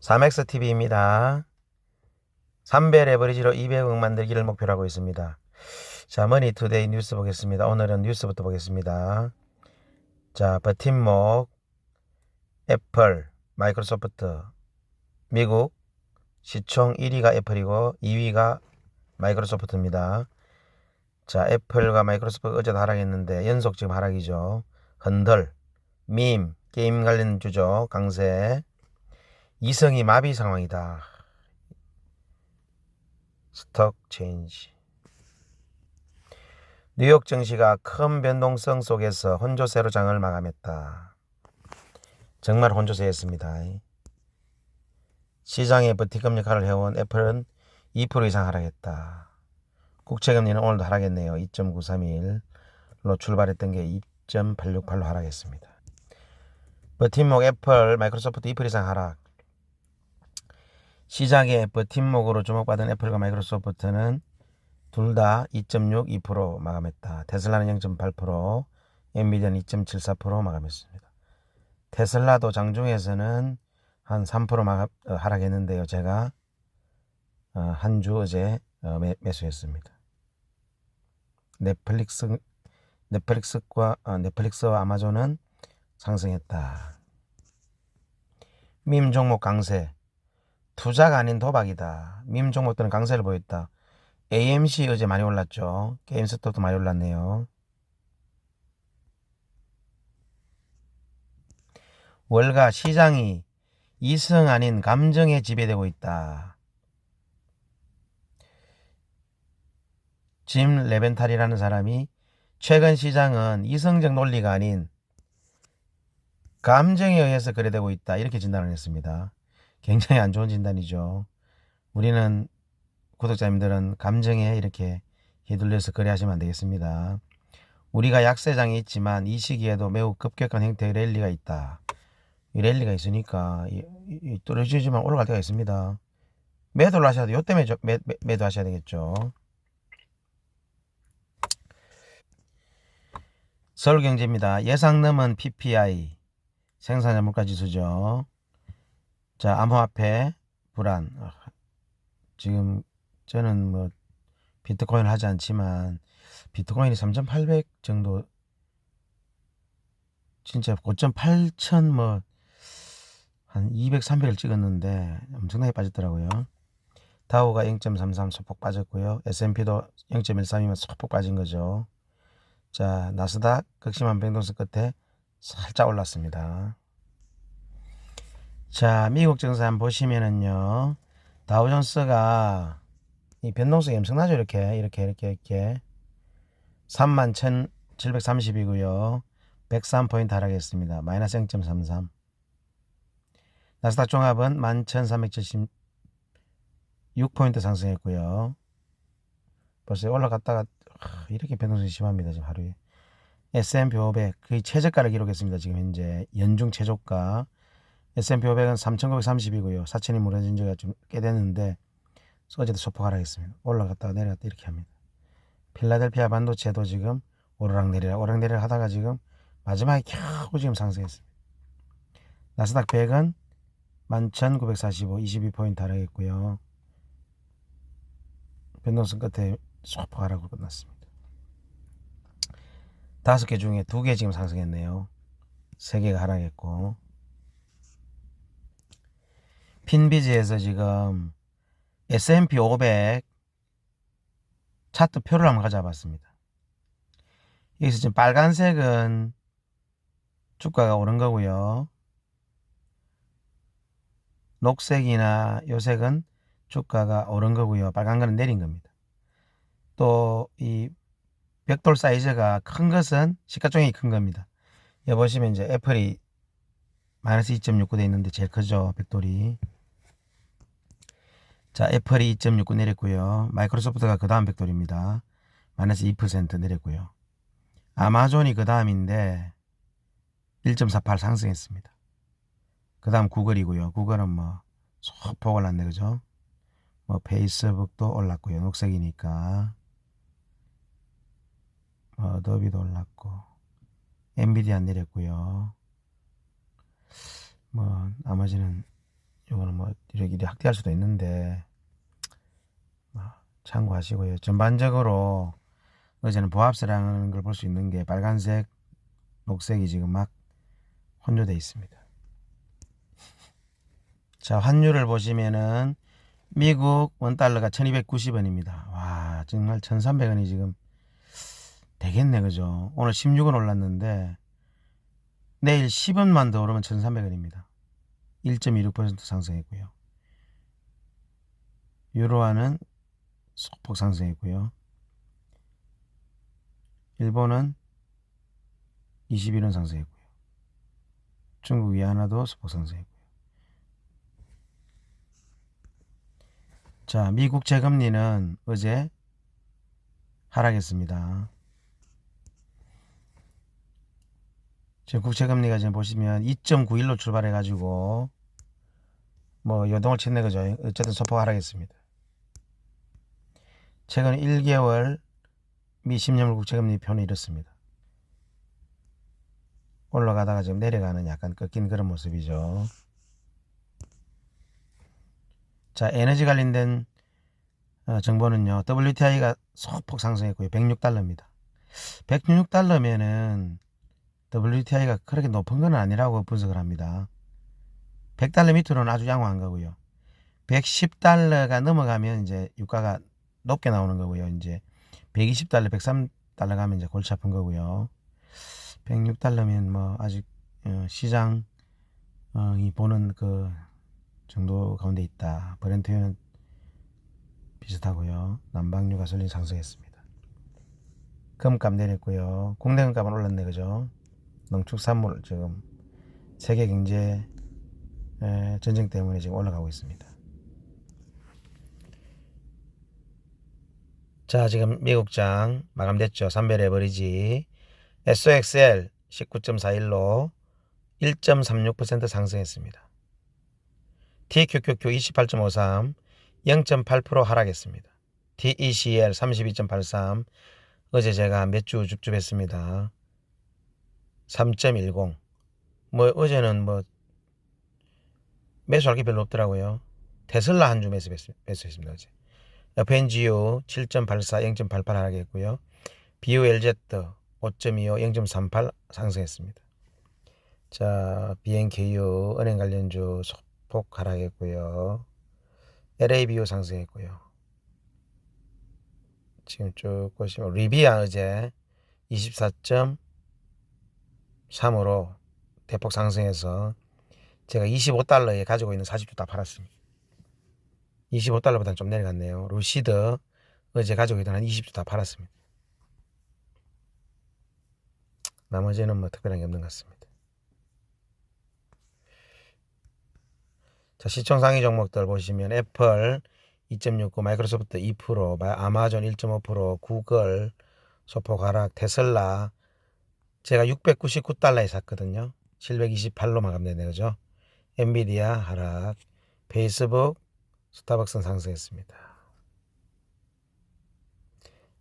3XTV입니다. 3배 레버리지로 200억 만들기를 목표로 하고 있습니다. 자, 머니투데이 뉴스 보겠습니다. 오늘은 뉴스부터 보겠습니다. 자, 버팀목, 애플, 마이크로소프트, 미국, 시총 1위가 애플이고 2위가 마이크로소프트입니다. 자, 애플과 마이크로소프트 어제도 하락했는데 연속 지금 하락이죠. 흔들, 밈, 게임 관련 주죠. 강세. 이성이 마비 상황이다. 스톡 체인지. 뉴욕 증시가 큰 변동성 속에서 혼조세로 장을 마감했다. 정말 혼조세였습니다. 시장의 버티금 역할을 해온 애플은 2% 이상 하락했다. 국채금리는 오늘도 하락했네요. 2.931로 출발했던 게 2.868로 하락했습니다. 버팀목 애플, 마이크로소프트 2% 이상 하락. 시장의 버팀목으로 주목받은 애플과 마이크로소프트는 둘 다 2.6, 2% 마감했다. 테슬라는 0.8%, 엔비디아는 2.74% 마감했습니다. 테슬라도 장중에서는 한 3% 마감, 어, 하락했는데요. 제가 어, 한주 어제 어, 매, 매수했습니다. 넷플릭스 넷플릭스과 어, 넷플릭스와 아마존은 상승했다. 밈 종목 강세. 투자가 아닌 도박이다. 밈 종목들은 강세를 보였다. AMC 어제 많이 올랐죠. 게임스톱도 많이 올랐네요. 월가 시장이 이성 아닌 감정에 지배되고 있다. 짐 레벤탈이라는 사람이 최근 시장은 이성적 논리가 아닌 감정에 의해서 거래되고 있다. 이렇게 진단을 했습니다. 굉장히 안 좋은 진단이죠. 우리는 구독자님들은 감정에 이렇게 휘둘려서 거래하시면 안 되겠습니다. 우리가 약세장이 있지만 이 시기에도 매우 급격한 형태의 랠리가 있다. 이 랠리가 있으니까 떨어지지만 올라갈 때가 있습니다. 매도를 하셔야 돼요. 저- 매, 매, 매도 하셔야 되겠죠. 서울경제입니다. 예상 넘은 PPI 생산자 물가지수죠. 자, 암호화폐 불안. 아, 지금 저는 뭐 비트코인을 하지 않지만 비트코인이 3,800 정도 진짜 5.8천 뭐 한 200, 300을 찍었는데 엄청나게 빠졌더라고요. 다우가 0.33 소폭 빠졌고요. S&P도 0.13이면 소폭 빠진 거죠. 자, 나스닥 극심한 변동성 끝에 살짝 올랐습니다. 자, 미국 증시 한번 보시면은요. 다우존스가 이 변동성이 엄청나죠. 이렇게, 이렇게, 이렇게, 이렇게. 31,730이고요. 103포인트 하락했습니다. 마이너스 0.33. 나스닥 종합은 11,376포인트 상승했고요. 벌써 올라갔다가 하, 이렇게 변동성이 심합니다. 지금 하루에. S&P 500 거의 최저가를 기록했습니다. 지금 현재 연중 최저가. S&P 500은 3,930이고요. 사천이 무너진 지가 좀 꽤 됐는데 어제도 소폭 하락했습니다. 올라갔다가 내려갔다 이렇게 합니다. 필라델피아 반도체도 지금 오르락내리락 오르락내리락 하다가 지금 마지막에 겨우 지금 상승했습니다. 나스닥 100은 11,945 22포인트 하락했고요. 변동성 끝에 소폭 하락으로 끝났습니다. 다섯 개 중에 두 개 지금 상승했네요. 세 개가 하락했고 핀비즈에서 지금 S&P 500 차트 표를 한번 가져봤습니다. 여기서 지금 빨간색은 주가가 오른 거고요. 녹색이나 요색은 주가가 오른 거고요. 빨간 거는 내린 겁니다. 또 이 벽돌 사이즈가 큰 것은 시가총액이 큰 겁니다. 여기 보시면 이제 애플이 마이너스 2.69 돼 있는데 제일 크죠. 벽돌이. 자, 애플이 2.69 내렸고요. 마이크로소프트가 그 다음 벽돌입니다. 마이너스 2% 내렸고요. 아마존이 그 다음인데 1.48 상승했습니다. 그 다음 구글이고요. 구글은 뭐 소폭 올랐네 그죠? 뭐 페이스북도 올랐고요. 녹색이니까 뭐 어도비도 올랐고 엔비디아 내렸고요. 뭐 나머지는 요거는 뭐 이렇게 이렇게 확대할 수도 있는데 뭐 참고하시고요. 전반적으로 어제는 보합세라는 걸 볼 수 있는 게 빨간색, 녹색이 지금 막 혼조돼 있습니다. 자, 환율을 보시면은 미국 원달러가 1290원입니다. 와, 정말 1300원이 지금 되겠네, 그죠? 오늘 16원 올랐는데 내일 10원만 더 오르면 1300원입니다. 1.26% 상승했고요. 유로화는 소폭 상승했고요. 일본은 21원 상승했고요. 중국 위안화도 소폭 상승했고요. 자, 미국 재금리는 어제 하락했습니다. 지금 국채금리가 지금 보시면 2.91로 출발해 가지고 뭐 요동을 쳤네 그죠? 어쨌든 소폭 하락했습니다. 최근 1개월 미 10년물 국채금리 표는 이렇습니다. 올라가다가 지금 내려가는 약간 꺾인 그런 모습이죠. 자 에너지 관련된 어, 정보는요. WTI가 소폭 상승했고요. 106달러입니다. 106달러면은 WTI가 그렇게 높은 건 아니라고 분석을 합니다. 100달러 밑으로는 아주 양호한 거고요. 110달러가 넘어가면 이제 유가가 높게 나오는 거고요. 이제 120달러, 103달러 가면 이제 골치 아픈 거고요. 106달러면 뭐 아직 어, 시장 어, 이 보는 그 정도 가운데 있다. 브렌트유는 비슷하고요. 남방유 가솔린 상승했습니다. 금값 내렸고요. 국내 금값은 올랐네 그죠? 농축산물 지금 세계 경제 전쟁 때문에 지금 올라가고 있습니다. 자, 지금 미국장 마감됐죠. 3배 레버리지 SOXL 19.41로 1.36% 상승했습니다. TQQQ 28.53 0.8% 하락했습니다. TECL 32.83 어제 제가 몇 주 줍줍했습니다. 3.10. 뭐 어제는 뭐 매수할 게 별로 없더라고요. 테슬라 한 주 매수, 매수했습니다. 어제. FNGU 7.84, 0.88 하락했고요. BULZ 5.25, 0.38 상승했습니다. 자, BNKU 은행 관련주 소폭 하락했고요. LABU 상승했고요. 지금 쭉 보시면 리비아 어제 24. 3으로 대폭 상승해서 제가 25달러에 가지고 있는 40주 다 팔았습니다. 25달러보다는 좀 내려갔네요. 루시드 어제 가지고 있던 한 20주 다 팔았습니다. 나머지는 뭐 특별한 게 없는 것 같습니다. 자, 시총 상위 종목들 보시면 애플 2.69, 마이크로소프트 2%, 아마존 1.5%, 구글 소폭 하락, 테슬라 제가 699달러에 샀거든요. 728로 마감되네 그죠? 엔비디아 하락, 페이스북, 스타벅스는 상승했습니다.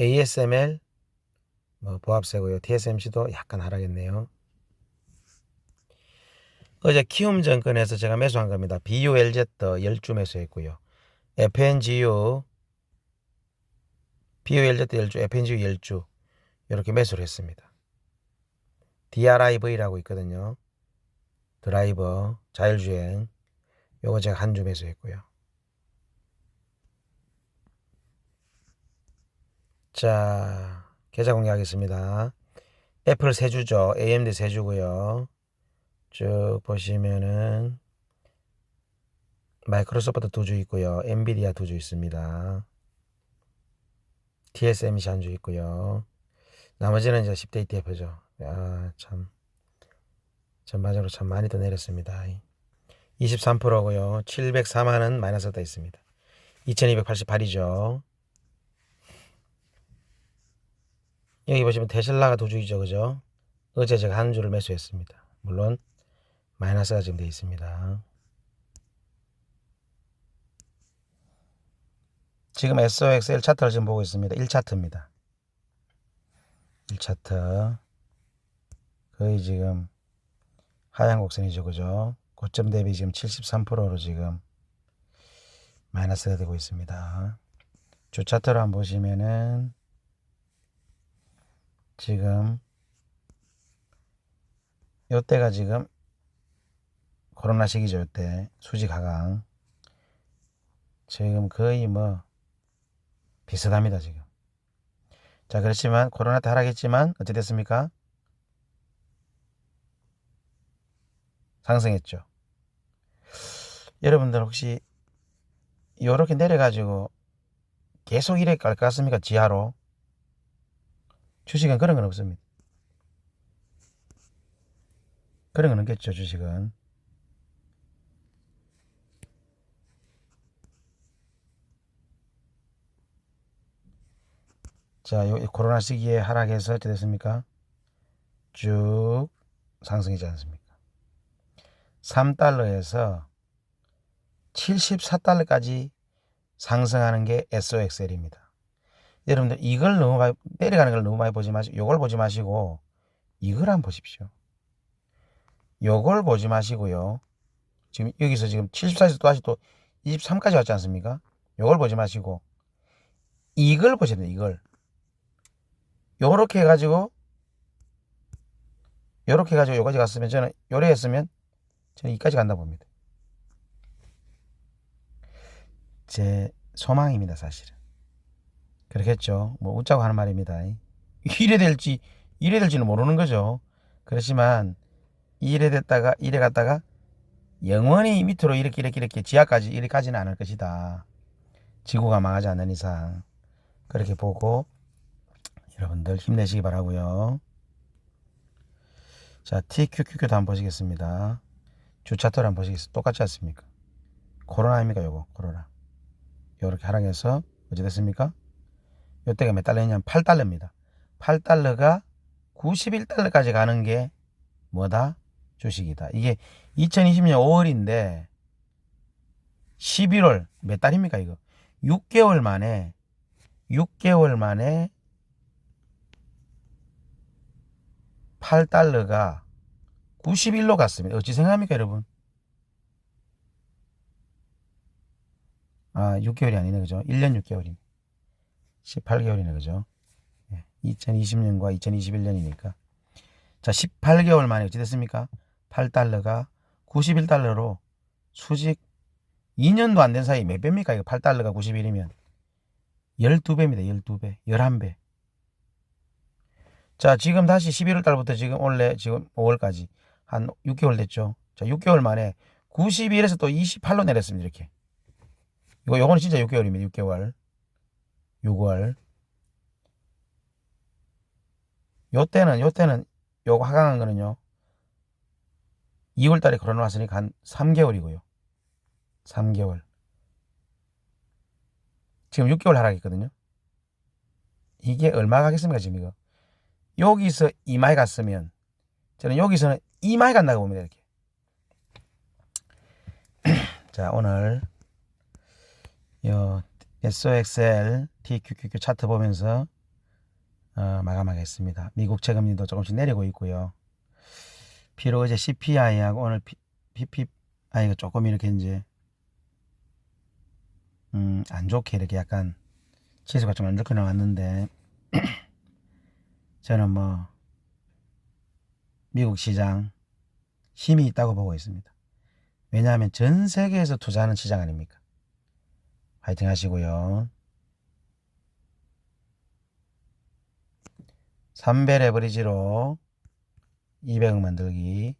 ASML 뭐 보합세고요. TSMC도 약간 하락했네요. 어제 키움 증권에서 제가 매수한 겁니다. BULZ 10주 매수했고요. FNGU BULZ 10주, FNGU 10주 이렇게 매수를 했습니다. DRIV라고 있거든요. 드라이버, 자율주행. 요거 제가 한주 매수했고요. 자, 계좌 공개하겠습니다. 애플 세 주죠. AMD 세 주고요. 쭉 보시면은 마이크로소프트 두 주 있고요. 엔비디아 두 주 있습니다. TSMC 한 주 있고요. 나머지는 이제 10대 ETF죠. 야, 참. 전반적으로 참 많이 더 내렸습니다. 23%고요. 704만원 마이너스 가 있습니다. 2288이죠. 여기 보시면 테슬라가 도주이죠. 그죠? 어제 제가 한 주를 매수했습니다. 물론 마이너스가 지금 되어 있습니다. 지금 SOXL 차트를 지금 보고 있습니다. 1차트입니다. 1차트. 거의 지금 하얀 곡선이죠. 그죠? 고점 대비 지금 73%로 지금 마이너스가 되고 있습니다. 주 차트로 한번 보시면은 지금 요때가 지금 코로나 시기죠. 요때 수지 가강 지금 거의 뭐 비슷합니다. 지금 자 그렇지만 코로나 때 하락했지만 어찌 됐습니까? 상승했죠. 여러분들 혹시 요렇게 내려가지고 계속 이래 갈 것 같습니까? 지하로 주식은 그런 건 없습니다. 그런 건 없겠죠. 주식은 자, 요 코로나 시기에 하락해서 어떻게 됐습니까? 쭉 상승이지 않습니까? 3달러에서 74달러까지 상승하는 게 SOXL입니다. 여러분들 이걸 너무 많이 내려가는 걸 너무 많이 보지 마시고 요걸 보지 마시고 이걸 한번 보십시오. 요걸 보지 마시고요. 지금 여기서 지금 74에서 또 다시 또 23까지 왔지 않습니까? 요걸 보지 마시고 이걸 돼요. 이걸 요렇게 해가지고 요렇게 해가지고 요까지 갔으면 저는 요래 했으면 저는 이까지 간다 봅니다. 제 소망입니다, 사실은. 그렇겠죠. 뭐 웃자고 하는 말입니다. 이래 될지 이래 될지는 모르는 거죠. 그렇지만 이래 됐다가 이래 갔다가 영원히 밑으로 이렇게 이렇게 이렇게 지하까지 이렇게 가지는 않을 것이다. 지구가 망하지 않는 이상 그렇게 보고 여러분들 힘내시기 바라고요. 자, TQQQ도 한번 보시겠습니다. 주차터를 한번 보시겠습니다. 똑같지 않습니까? 코로나입니까, 요거? 코로나. 요렇게 하락해서 어찌 됐습니까? 요때가 몇 달러냐면 8달러입니다. 8달러가 91달러까지 가는 게 뭐다? 주식이다. 이게 2020년 5월인데 11월 몇 달입니까, 이거? 6개월 만에 6개월 만에 8달러가 91로 갔습니다. 어찌 생각합니까, 여러분? 아, 6개월이 아니네, 그죠? 1년 6개월입니다. 18개월이네, 그죠? 2020년과 2021년이니까. 자, 18개월 만에 어찌 됐습니까? 8달러가 91달러로 수직 2년도 안 된 사이 몇 배입니까? 이거 8달러가 91이면. 12배입니다, 12배. 11배. 자, 지금 다시 11월 달부터 지금 원래 지금 5월까지 한 6개월 됐죠. 자, 6개월 만에 91에서 또 28로 내렸습니다. 이렇게. 이거 요거는 진짜 6개월입니다. 6개월. 6월. 요 때는 요 때는 요거 하강한 거는요. 2월 달에 걸어 놨으니까 한 3개월이고요. 3개월. 지금 6개월 하락했거든요. 이게 얼마 가겠습니까, 지금 이거? 여기서 이마에 갔으면 저는 여기서는 이마에 간다고 봅니다. 이렇게. 자, 오늘 요 SOXL TQQQ 차트 보면서 어, 마감하겠습니다. 미국 채금리도 조금씩 내리고 있고요. 비록 이제 CPI하고 오늘 PPI가 조금 이렇게 이제 음, 안 좋게 이렇게 약간 지수가 좀 안 좋게 나왔는데 저는 뭐 미국 시장 힘이 있다고 보고 있습니다. 왜냐하면 전 세계에서 투자하는 시장 아닙니까? 파이팅 하시고요. 3배 레버리지로 200억 만들기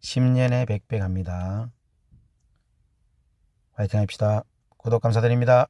10년에 100배 갑니다. 파이팅 합시다. 구독 감사드립니다.